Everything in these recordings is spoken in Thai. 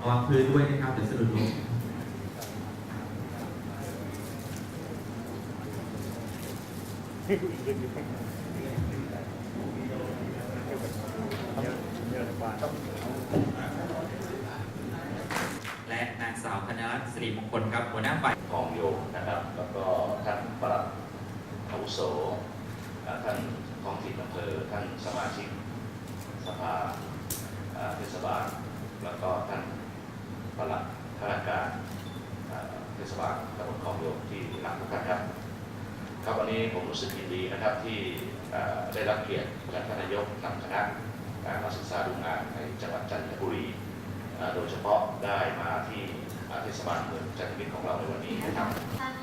ระวังพื้นด้วยนะครับเดี๋ยวสะดุดล้มและนางสาวคณรัตน์สิริมงคลครับหัวหน้าฝ่ายกองโยนะครับแล้วก็ท่านปลัดอาวุโสท่านท้องถิ่นอำเภอท่านสมาชิกสภาเทศบาลแล้วก็ท่าน ปลัดข้าราชการเอ่อเทศบาลตำบลคลองโยกที่รักทุกท่านครับครับวันนี้ผมรู้สึกยินดีนะครับที่เอ่อได้รับเกียรติจากท่านนายกนำคณะการมาศึกษาดูงานในจังหวัดจันทบุรีเอ่อโดยเฉพาะได้มาที่เอ่อเทศบาลเมืองจันทบุรีของเราในวันนี้นะครับท่าน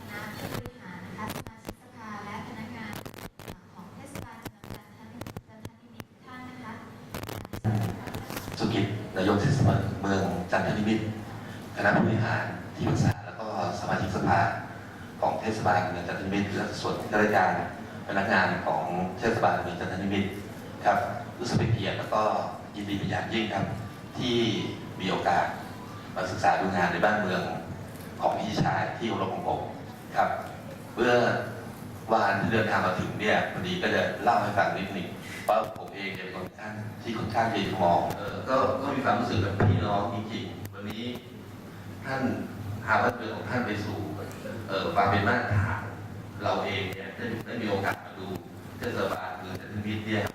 คณะผู้บริหารนะคะสมาชิกสภาและพนักงานของเทศบาลจังหวัดจั นทบุรีจันทบุรีทุกท่านนะคะสุกิจนายกเทศบาลเมืองจันทนิมิตรคณะผู้บริหารที่ปรึกษาแล้วก็สมาชิกสภาของเทศบาลเมืองจันทนิมิตรและส่วนข้าราชการพนักงานของเทศบาลเมืองจันทนิมิตรครับรู้สึกเป็นเกียรติแล้วก็ยินดีเป็นอย่างยิ่งครับ ที่มีโอกาสมาศึกษาดูงานในบ้านเมืองของพี่ชายที่เคารพของผมครับเมื่อวานที่เดินทางมาถึงเนี่ยพอดีก็จะเล่าให้ฟังนิดหนึ่ง ว่าผมเองเป็นคนข้างที่ค่อนข้างจะมองเออก็ก็มีความรู้สึกแบบพี่น้องจริงๆวันนี้ท่านหาว่าเรืองของท่านไปสู่เออความเป็นมาตรฐานเราเองเนี่ยได้ได้มีโอกาสมาดูเทศบาลเมืองจันทมิตรเนี่ยนะ